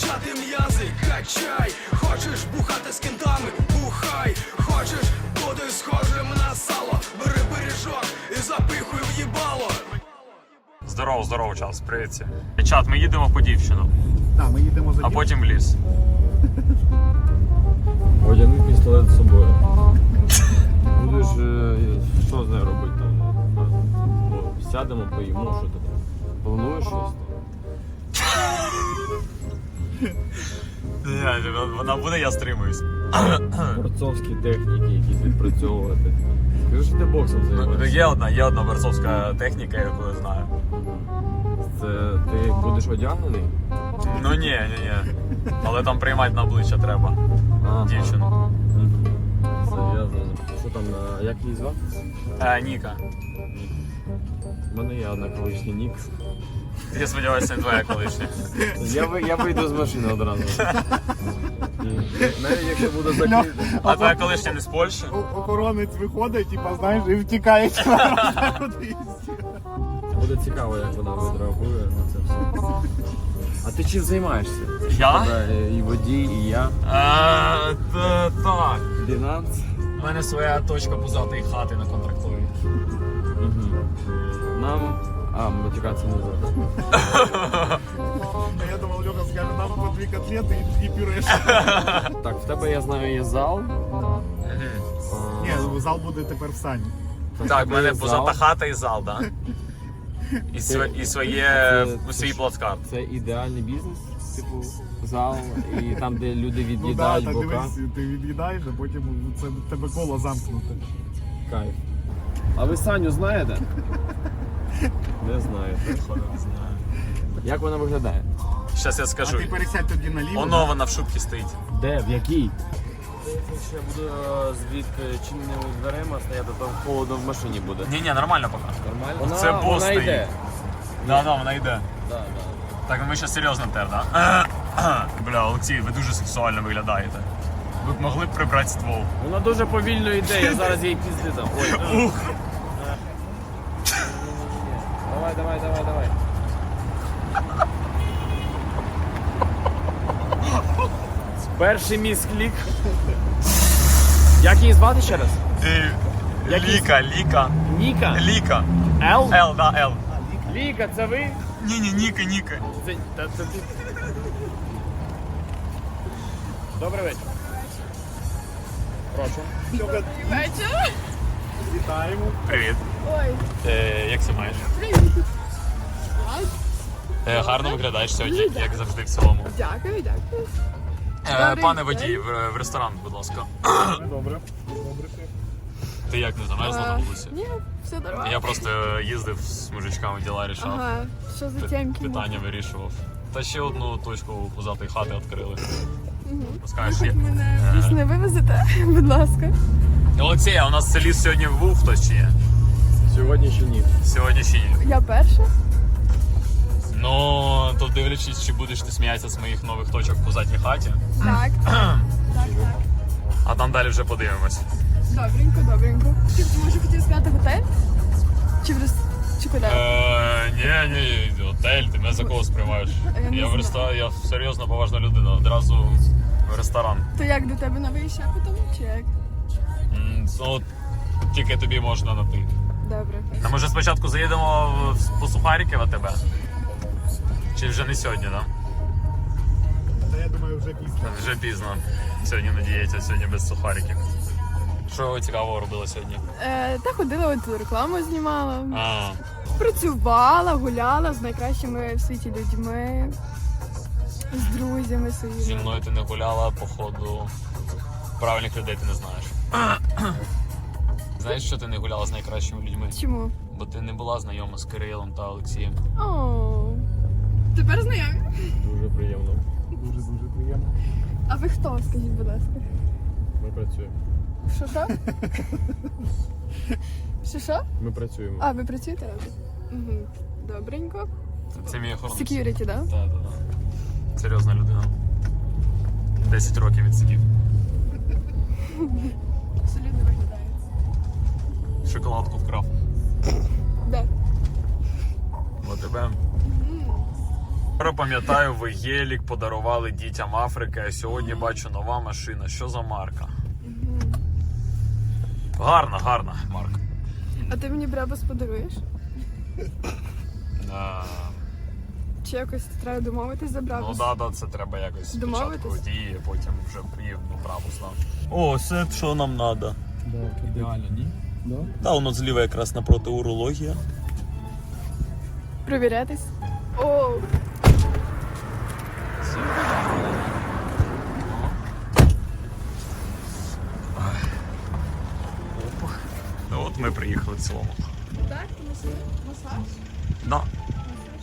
качати м'язи, качай, хочеш бухати з кентами, бухай, хочеш бути схожим на сало, бери пиріжок і запихуй в їбало. Здорово, здорово, час. Привіт. Чат, ми їдемо по дівчину, Так, ми їдемо за а потім в ліс. Одягни пістолет з собою. Будеш е, що з нею робити там? Ну, Сядемо, поїмо, що ти там? Плануєш щось? Вона буде, я стримуюсь. Борцовські техніки якісь відпрацьовувати. Скажи, що ти боксом Ну, займаєшся. Є одна, є одна борцовська техніка, яку я знаю. Це ти будеш одягнений? Ну ні, ні, ні. Але там приймати на обличчя треба. Ага. Дівчину. Зав'язано. Що там, е, як її звати? Е, Ніка. У мене є одна колишня нік. Я сподіваюся, не твоя колишня. Я, ви- я вийду з машини одразу. Навіть якщо буде закрити. А твоя колишня не з Польщі? О- Охоронець виходить, типа, знаєш, і втікає кудись. Буде цікаво, як вона відреагує на це все. А ти чим займаєшся? Я? Тебе і водій, і я. Е, та- Так. Binance. У мене своя точка пузатої хати на контрактовій. Нам. А, матюкатися не зараз. Я думав, Льоха скаже, нам по дві котлети і, пюреш. Так, в тебе я знаю є зал. Ні, ну, зал буде тепер в сані. Так, в мене позата хата і зал, так? І, св- і своє Це- свій плацкарт. Це ідеальний бізнес, типу, зал, і там, де люди Ну від'їдають та бока. дивись, ти від'їдаєш, а потім це тебе коло замкнуте. Кайф. А ви Саню знаєте? Не знаю. Як вона виглядає? Щас я А скажу. ти пересядь тоді наліво. Оно вона в шубці стоїть. Де? В якій? Я буду е, з відчиненими дверима стояти, то холодно в машині буде. Ні, ні, нормально поки. Нормально? Вона, Це бос вона стоїть. йде. Да, да, вона йде. Да, да. Так, ми ще серйозно тер, да? Бля, Олексій, ви дуже сексуально виглядаєте. Ви б могли б прибрати ствол. Вона дуже повільно йде, я зараз їй пізди там. Ой. Ух! Давай, давай, давай. Перший мій склік. Як її звати ще раз? Ти... Ліка, Ліка, Ніка. Ліка. Ел? Л, да, Л. Ліка, це ви? Ні, ні, Ніка, Ніка. Це, та, це ти. Добрий вечір. Прошу. Вечір. Вітаємо. Привіт. Ой, Е, як це маєш? привіт. Е, гарно виглядаєш сьогодні, як завжди в цілому. Дякую, дякую. Е, пане водій, в, в ресторан, будь ласка. Добре. Добре. Ти як не замерзла на Е, вулиці? Ні, все нормально. Я просто їздив з мужичками діла рішав. Ага, що за тємки? Питання вирішував. Та ще одну точку пузатої хати відкрили. Я... Хоч мене Е. вивезете, будь ласка. Олексій, а у нас в селі сьогодні був хтось чи ні? Сьогодні ще ні. Сьогодні ще ні. Я перша. Ну, то дивлячись, чи будеш ти сміятися з моїх нових точок в пузатій хаті, Так. так, так. а там далі вже подивимось. Добренько, добренько. Ти може хотів сказати готель? Чи в рес... Чи куди? Е, ні, ні, готель, ти мене за кого сприймаєш? А я не Я в знаю. ресторан, я серйозно поважна людина, одразу в ресторан. То як до тебе новий ще потім? Чи як? Ну, тільки тобі можна на ти. Добре. А може спочатку заїдемо в- по сухарики в АТБ? Чи вже не сьогодні, так? Та я думаю, вже після. Вже пізно. Сьогодні на дієті, сьогодні без сухариків. Що ви цікавого робили сьогодні? Е, та ходила, от рекламу знімала. А, Працювала, гуляла з найкращими в світі людьми, з друзями зі своїми. мною ти не гуляла, походу. Правильних людей ти не знаєш. Знаєш, що ти не гуляла з найкращими людьми? Чому? Бо ти не була знайома з Кирилом та Олексієм. О, тепер знайомі. Дуже приємно. Дуже дуже приємно. А ви хто, скажіть, будь ласка? Ми працюємо. Що що? Що що? Ми працюємо. А, ви працюєте разом? Угу. Добренько. Це, мій охоронець. Security, да? Так, так, так. Серйозна людина. 10 років відсидів. шоколадку вкрав. Да. Бо тебе. Пам'ятаю, ви гелік подарували дітям Африки, а сьогодні бачу нова машина. Що за марка? Гарна, гарна марка. А ти мені Брабус подаруєш? А... Чи якось треба домовитись за Брабус? Ну так, да, да, це треба якось спочатку дії, потім вже приїду Брабус. Да. О, все, що нам треба. Ідеально, ні? Та воно зліва якраз напроти урологія. Провірятись? О, Ну от ми приїхали в цілому. так, масаж? Да.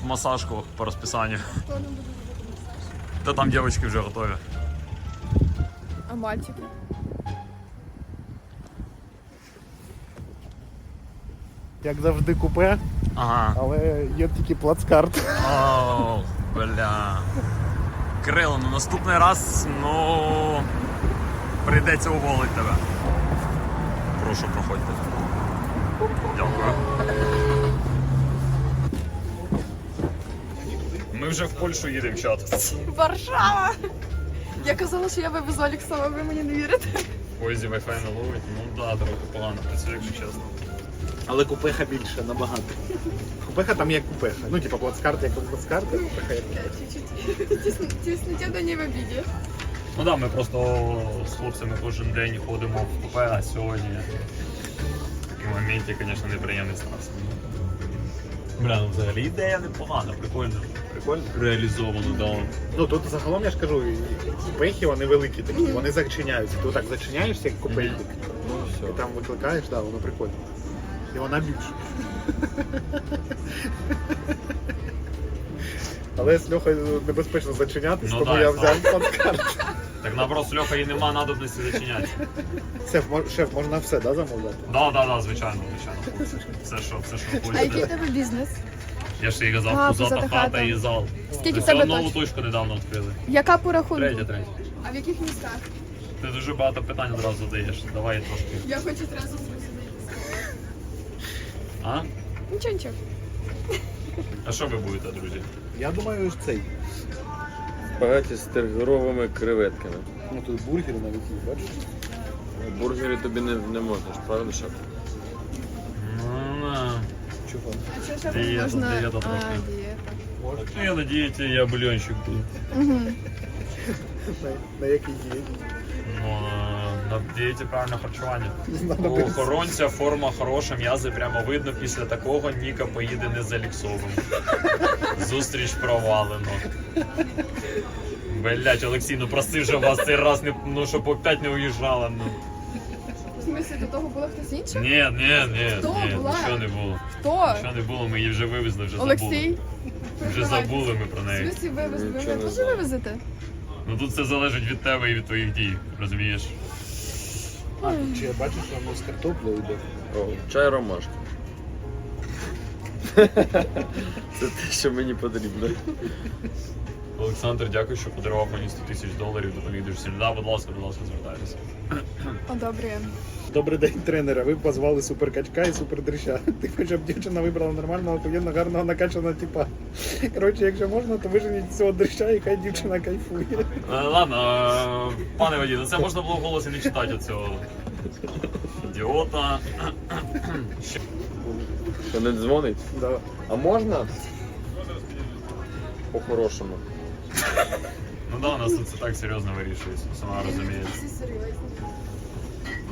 В масажку по розписанню. Хто нам буде робити масаж? Та там дівчатки вже готові. А мальчики? Як завжди купе, Ага. але є тільки плацкарт. О, бля. Кирило, ну наступний раз, ну. Прийдеться уволити тебе. Прошу, проходьте. Дякую. Ми вже в Польщу їдемо, чат. Варшава! Я казала, що я вивезу Олексова, ви мені не вірите? В поїзді Wi-Fi не ловить. Ну да, трохи погано працює, якщо чесно. Але купеха більше набагато. Купеха там є купеха. Ну, типа плацкарт як плацкарт, а купеха як Чуть-чуть. Тісно, тісно, да не в обіді. Ну да, ми просто з хлопцями кожен день ходимо в купе, а сьогодні такий моменті, звісно, неприємний стався. Бля, ну взагалі ідея непогана, прикольно. Прикольно. Реалізовано, да. Ну тут загалом я ж кажу, купехи вони великі такі, вони зачиняються. Ти так зачиняєшся, як купейник. Ну І там викликаєш, да, воно прикольно. І вона більше. Але з Льохою небезпечно зачинятись, Ну тому да, я я взяв плацкарт. Так наоборот, з Льохою нема надобності зачиняти. Шеф, мож- шеф, можна все, да, замовляти? Да, да, да, звичайно, звичайно. Це що, це що А який в хочете. тебе бізнес? Я ж їй А, казав, пузата пузата хата хата. і зал. Скільки в тебе нову точок? точку недавно відкрили. Яка по рахунку? Третя, третя. А в яких містах? Ти дуже багато питань одразу задаєш. Давай трошки. Я хочу одразу. А? Нічого, нічого. А що ви будете, друзі? Я думаю, ж цей. Спагеті з тергеровими креветками. Ну тут бургери навіть є, бачиш? Бургери тобі не, не можна ж, правильно, шеф? Ну, на. Чого? А що ще Дієта, можна? дієта а, трохи. дієта. Ну, я на дієті, я бульонщик буду. На, на який дієті? Ну, на- на дієті правильне харчування. У охоронця форма хороша, м'язи прямо видно. Після такого Ніка поїде не за ліксовим. Зустріч провалено. Блять, Олексій, ну прости вже вас цей раз, не, ну щоб опять не уїжджала. Ну. В смысле, до того була хтось інший? Ні, ні, ні, Хто ні, була? нічого не було. Хто? Нічого не було, ми її вже вивезли, вже забули. Олексій? Вже забули ми про В неї. смысле вивезли? Ви мене не теж вивезете? Ну тут все залежить від тебе і від твоїх дій, розумієш? А, тут я бачу, що воно з картоплею йде. О, чай ромашка. Це те, що мені потрібно. Олександр, дякую, що подарував мені 100 тисяч доларів, допоміг дуже сильно. Да, будь ласка, будь ласка, звертайтеся. Одобрюємо. Добрий день, тренера. Ви позвали суперкачка і супердрища. Ти хочеш, щоб дівчина вибрала нормального, охуєнно, гарного, накачаного типа. Коротше, якщо можна, то виженіть цього дрища і хай дівчина кайфує. Е, Ладно, е, пане водій, ну це можна було в голосі не читати оцього ідіота. Ще- Що не дзвонить? Да. А можна? По-хорошому. Ну да, у нас тут це так серйозно вирішується, сама розумієш. Всі серйозні.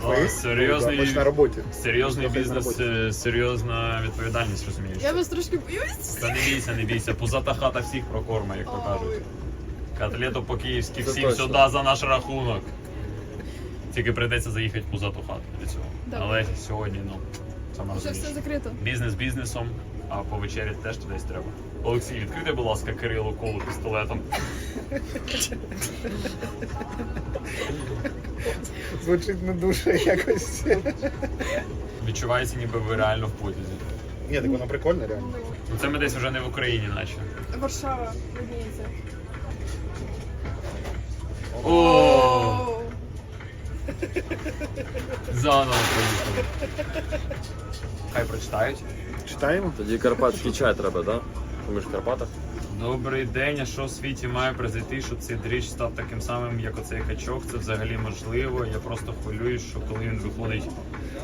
Да, Ви? серйозний, Да, на роботі. серйозний бізнес, е, серйозна відповідальність, розумієш? Я вас трошки боюсь. Та не бійся, не бійся. Пузата хата всіх прокорма, як то кажуть. Котлету по-київськи Це всім точно. сюди за наш рахунок. Тільки прийдеться заїхати в пузату хату для цього. Добре. Але сьогодні, ну, сама Вже розумієш. все закрито. Бізнес бізнесом, а повечеряти теж десь треба. Олексій, відкрийте, будь ласка, Кирилу колу пістолетом. Звучить не дуже якось. Відчувається, ніби ви реально в потязі. Ні, так воно прикольно, реально. Ну це ми десь вже не в Україні, наче. Варшава, видніється. О, заново поїхали. Хай прочитають. Читаємо? Тоді карпатський чай треба, так? Да? Ми ж в Карпатах. Добрий день. А що в світі має произойти, щоб цей дріч став таким самим, як оцей качок? Це взагалі можливо. Я просто хвилююсь, що коли він виходить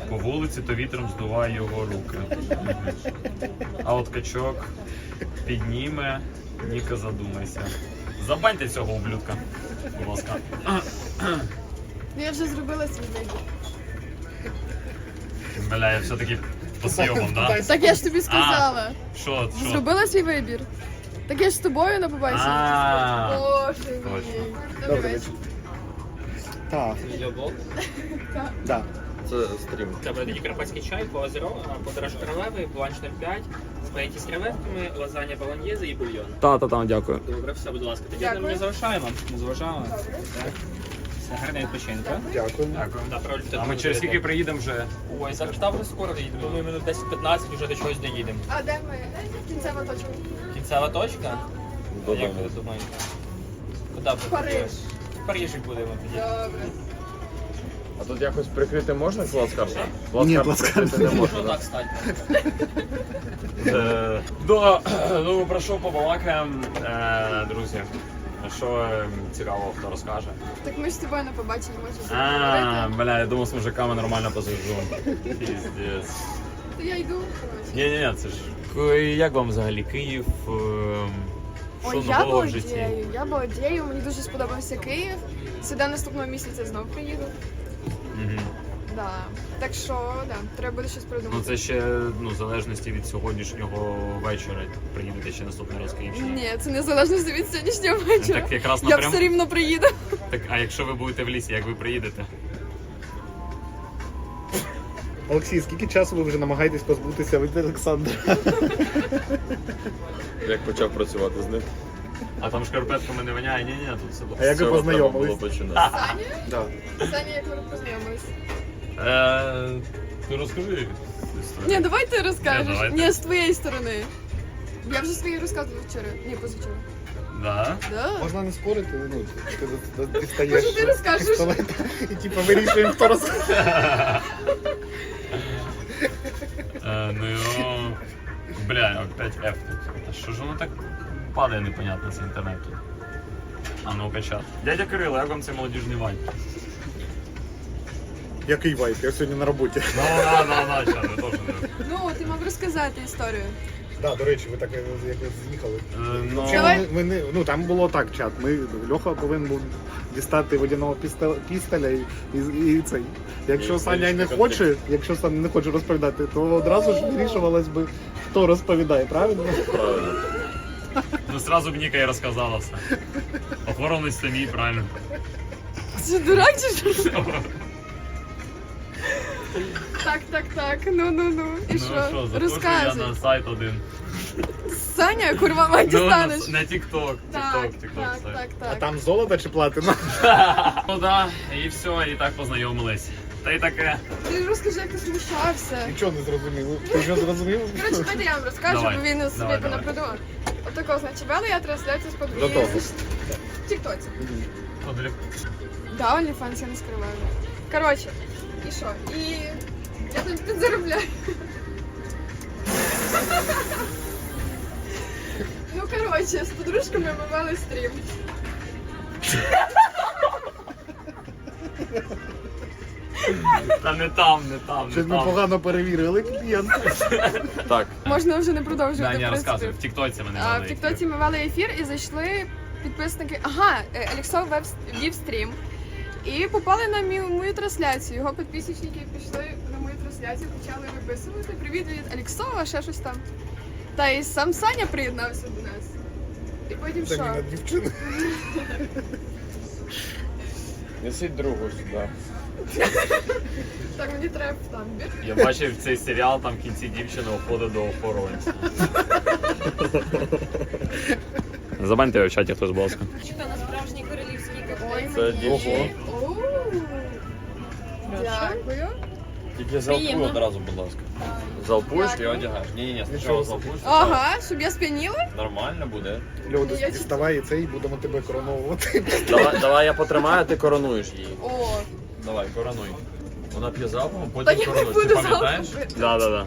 по вулиці, то вітром здуває його руки. А от качок підніме, Ніка задумайся. Забаньте цього ублюдка, будь ласка. Ну я вже зробила свій вибір. Бля, я все-таки по съемам, да? Так я ж тобі сказала. Що, що? Зробила свій вибір. Так я ж з тобою на побаченні. А, Боже мій. Точно. Добрий вечір. Так, Відеоблог? да. Це стрім. Добре, тоді карпатський чай, озеро, подорож королеви, бланш 05, спагетті з креветками, лазанья болоньєзе і бульйон. Та, та, та, дякую. Добре, все, будь ласка. Тоді Дякую. не залишаємо. Не залишаємо. Так. Гарний відпочинку. Дякую. Дякую. Да, А ми дуже через скільки добре. приїдемо вже? Ой, зараз там вже скоро доїдемо. Думаю, минут 10-15 вже до чогось доїдемо. А де ми? Кінцева точка. Кінцева точка? Як ви думаєте? Куди ви Париж. В Парижі будемо тоді. Добре. А тут якось прикрити можна плацкарту? Ні, прикрити не Ну можна, так, так? кстати. Е, Да, ну про що побалакаємо, Е, друзі? Що е, цікавого, хто розкаже? Так ми ж з тобою на побаченні можемо А, бля, я думав, з мужиками нормально позажу. Піздець. То я йду. коротше. Ні, ні, ні, це ж. Як вам взагалі Київ? ем, Що Ой, я нового в житті? балдею, я балдею, мені дуже сподобався Київ. Сюди наступного місяця знов приїду. Мгм. Да. Так що, да, треба буде щось придумати. Ну це ще ну, в залежності від сьогоднішнього вечора. Приїдете ще наступний раз в Київ. чи ні? Ні, це не залежно від сьогоднішнього вечора. Так якраз Я напрям. все рівно приїду. Так, а якщо ви будете в лісі, як ви приїдете? Олексій, скільки часу ви вже намагаєтесь позбутися від Олександра? Як почав працювати з ним? А там шкарпетками не воняє, ні, ні, тут все А як ви З цього познайомились? було починати. Саня? Да. Саня, як ви познайомились? Е, Ти розкажи історію. Ні, давай ти розкажеш. Ні, давайте. Ні, з твоєї сторони. Я вже свої розказувала вчора. Ні, позавчора. Да? Да. Можна не спорити, ну, ти до- до- дістаєш Може, ти розкажеш? пістолет і типу вирішуємо, хто розкаже. Е, ну, його... бля, опять F тут. Та що ж воно так падає непонятно з інтернету? А ну-ка, чат. Дядя Кирило, як вам цей молодіжний вайб? Який вайп? Я сьогодні на роботі. Ну, да, да, чат, ви теж не. Ну, ти мав розказати історію. Да, до речі, ви так як ви з'їхали. Е, Ну, Взагалі, Давай. ми, ми не, ну там було так чат. Ми Льоха повинен був дістати водяного пістол- пістоля і, і, і цей. Якщо І Саня не вирішити хоче, якщо Саня не хоче розповідати, то одразу ж вирішувалось би, хто розповідає, правильно? Правильно. ну сразу б Ніка і розказала все. Охоронець самі, правильно. Що, дурак чи що? Так, так, так. Ну, ну, ну. І ну що? запрошую я Розказуй. на сайт один. Саня, курва, мать Ну, на, дістанеш. на TikTok. Так, TikTok, TikTok так, сайт. так, А так. там золото чи платина? Ну да, і все, і так познайомились. Та й таке. Ти розкажи, як ти смущався. Нічого не зрозумів. Ти що зрозумів? Коротше, давайте я вам розкажу, Давай. бо він собі Давай, давай. понапридумав. Отако, значить, вела я трансляцію з До подруги. того. В Тіктоці. Подлюк. Да, OnlyFans я не скриваю. Коротше, і що? І я там підзаробляю. Ну, коротше, з подружками ми вели стрім. Та не там, не там, Щось ми там. погано перевірили клієнт. Так, Можна вже не продовжувати. Даня в принципі. розказує, в Тіктоці мене А, в Тіктоці ми вели ефір і зайшли підписники. Ага, е, Алексов вев вів стрім. І попали на мою, мою трансляцію. Його підписники пішли на мою трансляцію, почали виписувати. Привіт від Алексова, ще щось там. Та і сам Саня приєднався до нас. І потім Це що? міна дівчина. несіть другу сюди. Так мені треба в тамбір. Я бачив цей серіал, там в кінці дівчина уходить до охоронця. Забаньте його в чаті хтось, будь ласка. Чекай Це дівчина. Дякую. Тільки залпуй Приємно. одразу, будь ласка. Залпуєш і Дякую. одягаєш. Ні, ні, ні, спочатку залпуєш. Ага, щоб я сп'яніла? Нормально буде. Люди, Я діставай і це і будемо тебе короновувати. Давай, давай я потримаю, ти коронуєш її. О, Давай, коронуй. Вона п'є залпом, та потім я не коронуй. Ти буду пам'ятаєш? залпом. Да, да, да.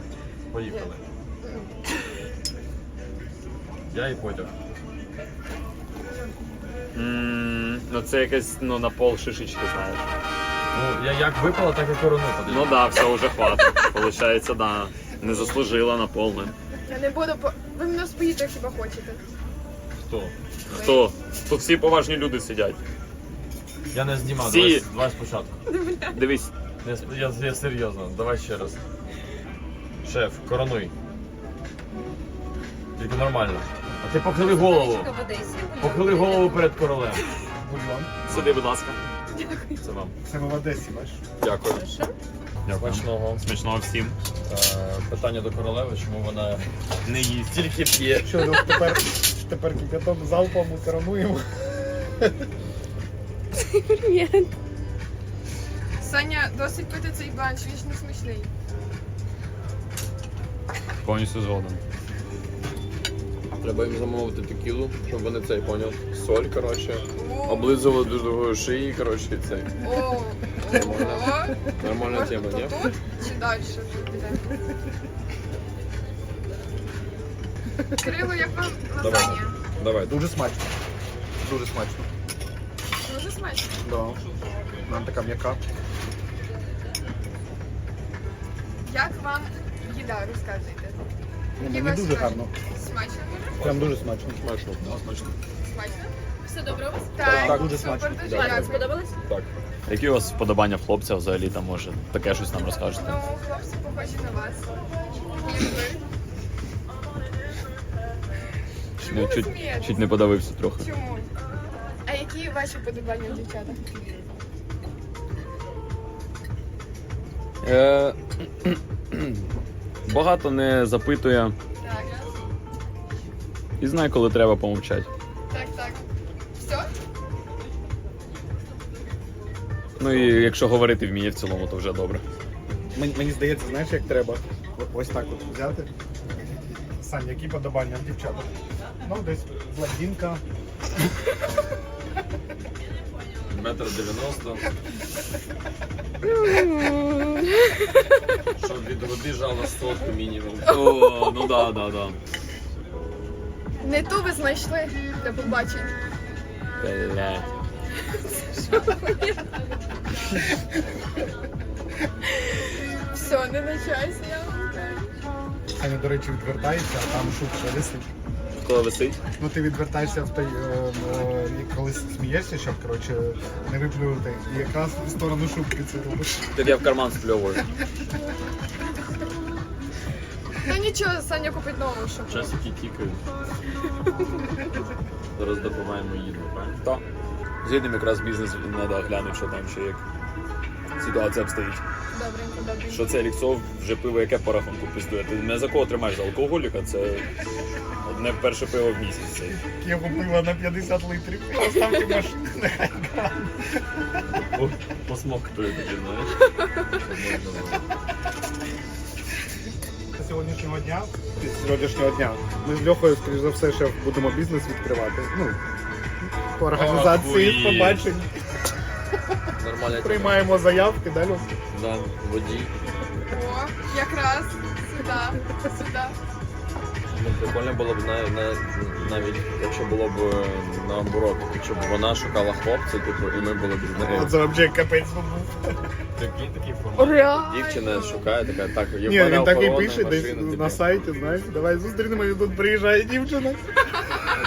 Поїхали. Я і потяг. М, Ну це якесь ну, на пол шишечки, знаєш. Ну, я як випала, так і корону подаю. Ну да, все, вже хватить. Получається, да. Не заслужила на повне. Я не буду по. Ви мене споїти хіба хочете. Хто? Хто? Тут всі поважні люди сидять. Я не знімав, Всі. давай, давай спочатку. Дивись, Я, я, я серйозно, давай ще раз. Шеф, коронуй. Тільки нормально. А ти похили голову. Похили голову перед королем. Сиди, будь ласка. Це вам. Це ми в Одесі, бачиш? Дякую. Дякую. Смачного. Смачного всім. Е, питання до королеви, чому вона Не їсть. тільки п'є. Що, ну, тепер, тепер кипятом залпом ми коронуємо. Саня досить пити цей бланш, він ж не смачний. Повністю згоден. Треба їм замовити текілу, щоб вони цей поняв. Соль, коротше. Облизували дуже довгою шиї, коротше, і цей. о, о, Нормальна тема, ні? тут чи далі вже піде? Кирило, як вам лазанія? Давай. Дуже смачно. Дуже смачно. Дуже смачно. Да. Вона така м'яка. Як вам їда, розказуйте? Ну, Мені вас дуже гарно. Смачно дуже? Прям дуже смачно. Смачно. Смачно? Все добре у вас? Так, так, дуже супер, смачно. дуже дякую. сподобалось? Так. Які у вас вподобання в хлопця взагалі там може? Таке щось нам розкажете. Ну, хлопці похожі на вас. Чому Ну, чуть, смієтесь? чуть не подавився трохи. Чому? А які ваші вподобання, дівчата? Е, багато не запитує Так, і знає, коли треба помовчати. так, так. Все? Ну і якщо говорити вміє в цілому, то вже добре. Мені, мені здається, знаєш, як треба? Ось так от взяти. Сань, які подобання в дівчатах? Ну, десь блондинка. Метр дев'яносто. Щоб від груди жало сотку мінімум. О, ну да, да, да. Не ту ви знайшли для побачень. Блять. Все, не на часі, я вам кажу. Саня, до речі, відвертається, а там шубка висить. Хто висить? Ну ти відвертаєшся в той, е, е, коли смієшся, щоб коротше не виплювати. І якраз в сторону шубки це робиш. Так я в карман спльовую. Ну нічого, Саня купить нову, щоб. Часики тікають. Зараз допомагаємо їду, правильно? Так. Зійдемо якраз бізнес, треба глянути, що там ще як ситуація обстоїть. Добренько, добренько. Що це Еліксов вже пиво, яке по рахунку піздує. Ти не за кого тримаєш за алкоголіка, це одне перше пиво в місяць. Це. Я купила на 50 літрів. Поставте машину, нехай О, Посмоктує тоді, знаєш. Сьогоднішнього дня. З сьогоднішнього дня. Ми з Льохою, скоріш за все, ще будемо бізнес відкривати. Ну, по організації Охуєть. побачень. Нормальна тема. Приймаємо заявки, далі. Да, водій. О, якраз сюди, сюди. Ну, прикольно було б на, на, навіть, якщо було б е, наоборот, щоб вона шукала хлопця, типу, і ми були б з нею. Це взагалі капець був. Такий такий формат. Дівчина шукає, така, так, є Ні, він такий охорона, пише десь типу. на сайті, знаєш, давай зустрінемо, і тут приїжджає дівчина.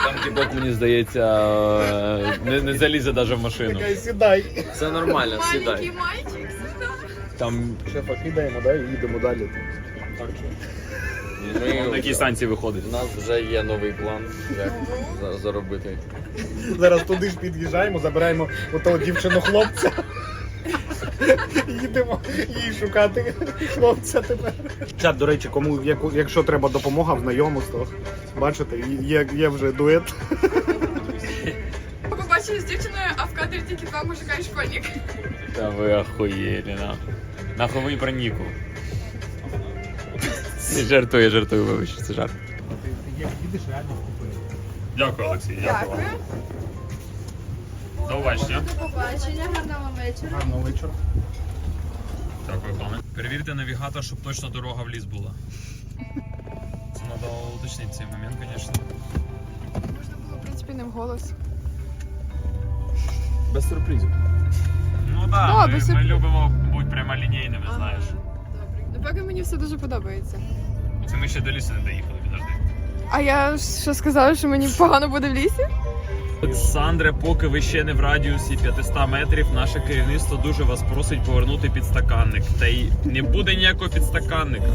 Там типок, мені здається, е, не, не залізе навіть в машину. Така, сідай. Це нормально, Маленький сідай. мальчик сюди. Там Шефа кидаємо, да, і їдемо далі. Так що. Ми, на якій станції виходить. У нас вже є новий план, як за- заробити. Зараз туди ж під'їжджаємо, забираємо отого дівчину хлопця. Їдемо їй шукати хлопця тепер. Чат, до речі, кому яку- якщо треба допомога в знайомствах, бачите, є, є вже дует. Ми побачили з дівчиною, а в кадрі тільки два мужика і школьник. Та ви охуєлі, на. Нахуй ви про Ніку. Жартую, жартую, вибач, це жарт. Ти їдеш реально. Дякую, Олексій, Дякую. До побачення. До побачення, гарного вечора. Гарного вечора. Дякую, пане. Перевірте навігатор, щоб точно дорога в ліс була. Це треба уточнити цей момент, звісно. Можна було, в принципі, не в голос. Без сюрпризів. Ну Ну, так, ми, ми любимо бути прямолінійними, знаєш. Добре. Ну, поки мені все дуже подобається. Це ми ще до лісу не доїхали, підожди. А я що сказала, що мені погано буде в лісі? Олександре, поки ви ще не в радіусі 500 метрів, наше керівництво дуже вас просить повернути підстаканник. Та й не буде ніякого підстаканника.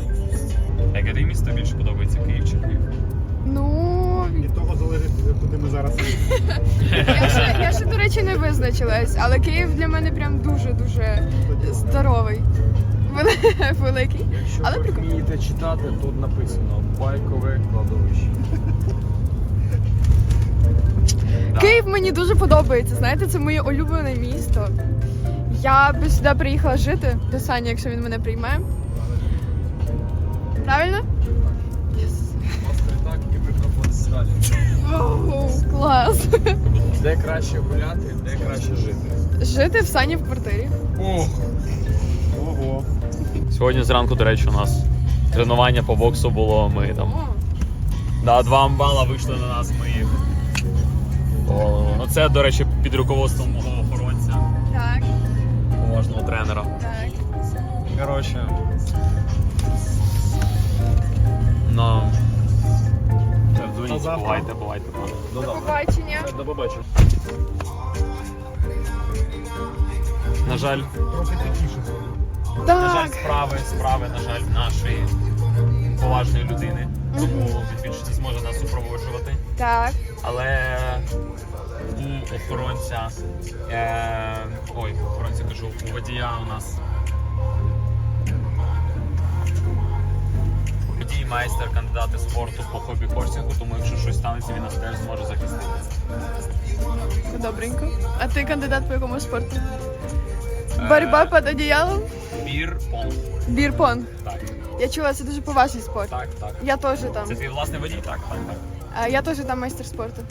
Яке тобі місто більше подобається Київ чи Київ? Ну, Від того залежить, куди ми зараз їдемо. я ще, я ще, до речі, не визначилась, але Київ для мене прям дуже-дуже здоровий. Вели- Великий. Якщо Але ви прикольно. вмієте читати, тут написано байкове кладовище. Київ мені дуже подобається. Знаєте, це моє улюблене місто. Я би сюди приїхала жити до Сані, якщо він мене прийме. Правильно? І мікрофон. Оу, клас. Де краще гуляти, де краще жити. Жити в Сані в квартирі. Ого. Сьогодні зранку, до речі, у нас тренування по боксу було. Ми там. Да, два амбала вийшли на нас, ми їх. Ну це, до речі, під руководством мого охоронця, так, поважного тренера. так. Коротше. Ну. Бувайте, бувайте. Ну До побачення. До побачення. На жаль, Трохи тихіше. На жаль, справи, справи, на жаль, нашої поважної людини. Тому він не зможе нас супроводжувати. Так. Але у охоронця. Е, ой, охоронця кажу, у водія у нас. Водій майстер, кандидати спорту по хобі хорсінгу, тому якщо щось станеться, він нас теж зможе захистити. Добренько. А ти кандидат по якому спорту? Е, Боротьба під одіялом? Бір понг. Так, Я чула, це дуже поважний спорт. так, так. Я теж там. Це твій власний водій? Так, так, так. А, Я теж там майстер спорту.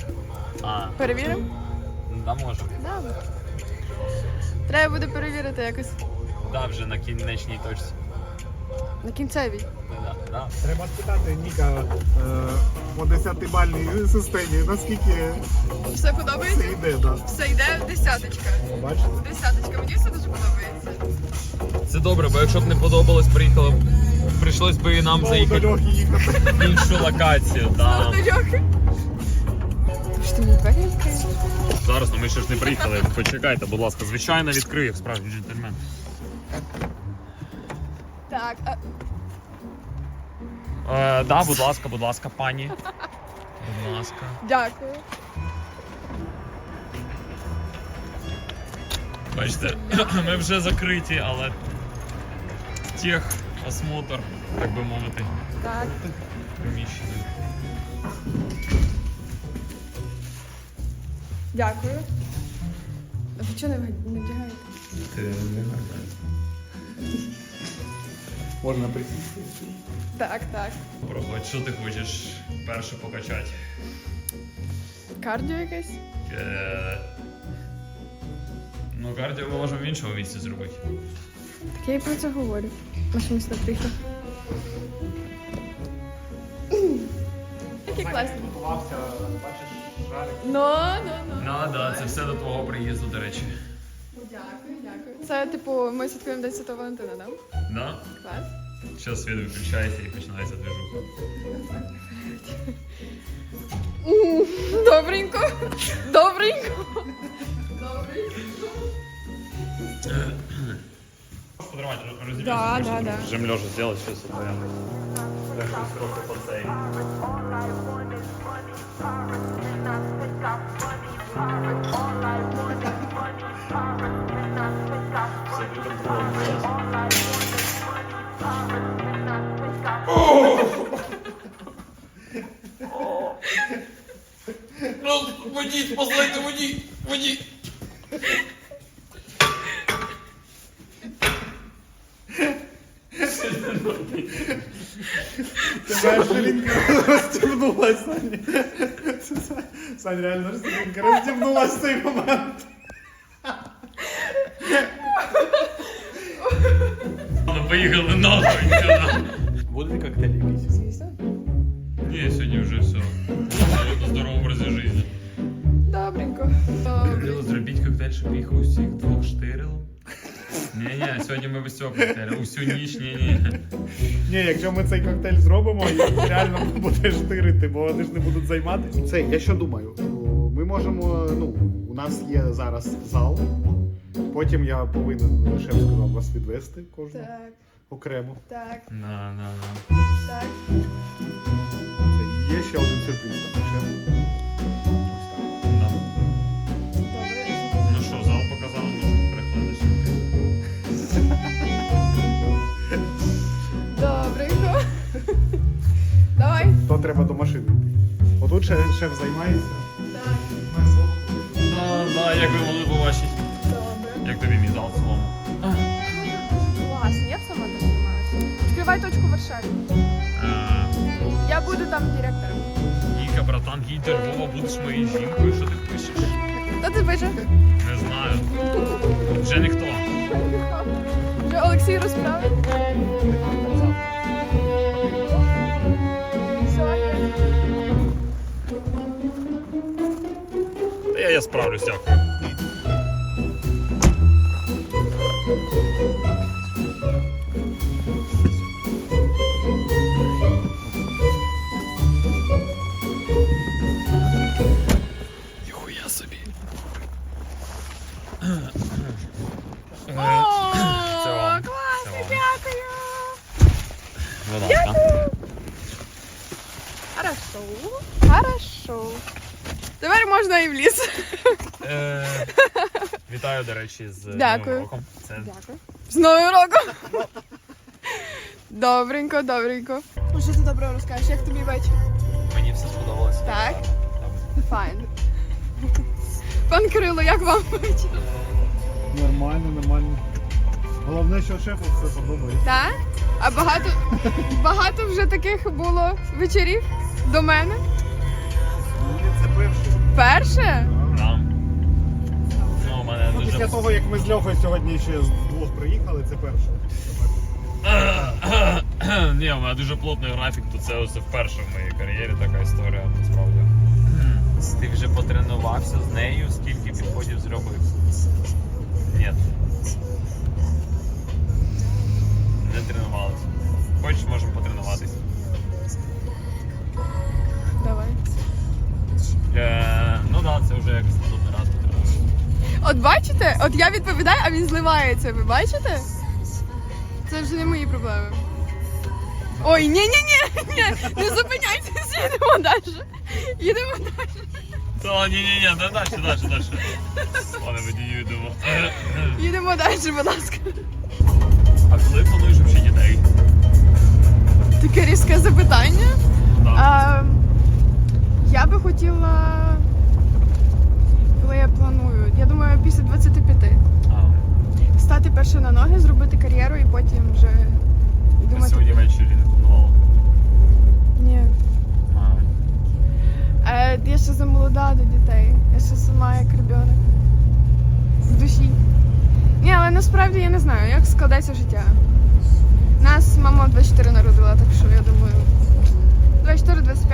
А, Перевіримо? да, може. Да. Треба буде перевірити якось Да, вже на кінечній точці. На кінцевій. Треба спитати Ніка е, по 10-бальній системі, наскільки Все подобається? йде, да. Все йде десяточка. Бачите? Десяточка. Мені все дуже подобається. Це добре, бо якщо б не подобалось, приїхало, б- прийшлось би і нам заїхати в іншу локацію. Да. Що ти мені двері відкриєш? Зараз, ну ми ще ж не приїхали. Почекайте, будь ласка, звичайно відкрию, як справжній джентльмен. Так, а, Е, да, будь ласка, будь ласка, пані. Будь ласка. дякую. Бачите, ми вже закриті, але тех осмотр, так би мовити, Так. приміщення. Дякую. А ви чого не вга- не вдягаєте? Можна присісти. Так, так. Проходь, що ти хочеш перше покачати? Кардіо якесь? Е, Ну, кардіо ми можемо в іншому місці зробити. Так я і про це говорю. На що ми сюди приїхали? Які бачиш, шарик. Ну, ну, ну. Ну, да, це все до твого приїзду, до речі. Це, типу, ми святкуємо День Святого Валентина, да? Да? Клас. Зараз світ виключається і починається движуха. М, Добренько. Добренько. Добренько. Подривати, розділити. Да, да, да. Жем лежа сделать сейчас это я. Якось по цей. Все Водіть, послайте, водіть, водіть. Ти знаєш, Ширинка розстібнулась, Саня. Це Са- Сань, реально Ширинка розстібнулась в цей момент. Ну поїхали нахуй. сюди. Буде коктейль якийсь? Звісно. Кирило, зробіть коктейль, щоб їх усіх двох штирило. Ні, ні, сьогодні ми без цього коктейля. Усю ніч, ні, ні. Ні, якщо ми цей коктейль зробимо, їх реально буде штирити, бо вони ж не будуть займатися. Це я що думаю? Ми можемо, ну, у нас є зараз зал. Потім я повинен, шеф сказав, вас відвести кожного Так, окремо. так, На, на, на. так. Це є ще один сюрприз там. Шеф. То треба до машини. Отут ще шеф займається. Так, Да, да, як ви могли побачити. Як тобі мій зал в цілому? Класно, я б сама так займалася. Відкривай точку Варшаві. Е, Я буду там директором. Ніка, братан, їдь Львова, будеш моєю жінкою, що ти пишеш? Хто ти пише? Не знаю. Вже ніхто. Вже Олексій розправив. Я, справлюсь, дякую. І в ліс. Е, Вітаю, до речі, з Дякую. Новим роком. Це Дякую. З Новим роком. Добренько, добренько. Ну, Що ти добре розкажеш? Як тобі вечір? мені все сподобалось. Так? Файн. Пан Кирило, як вам вечір? Нормально, нормально. Головне, що шефу все подобається. Так? А багато, багато вже таких було вечорів до мене? Ні, це. Перше? Ну, у мене Ну, дуже після того, як ми з Льохою сьогодні ще з двох приїхали, це перше. Ні, у мене дуже плотний графік, то це ось вперше в моїй кар'єрі така історія, насправді. Ти вже потренувався з нею, скільки підходів зробив? Ні. Не тренувалися. Хочеш, можемо потренуватись. Давай. Е, ну так, да, це вже якось наступний раз потренуємо. От бачите? От я відповідаю, а він зливається. Ви бачите? Це вже не мої проблеми. Ой, ні, ні, ні, ні, не зупиняйтесь, їдемо далі. Їдемо далі. Та ні, ні, ні, да, далі, далі, далі. Пане водію, йдемо. Їдемо далі, будь ласка. А коли плануєш взагалі дітей? Таке різке запитання. Да. А, я би хотіла. Коли я планую, я думаю, після 25. А, Стати перше на ноги, зробити кар'єру і потім вже ти думати. сьогодні ввечері не планувала? Ні. А, Е, я ще замолода до дітей. Я ще сама як ребенок. В душі. Ні, але насправді я не знаю, як складеться життя. Нас мама 24 народила, так що я думаю. 24-25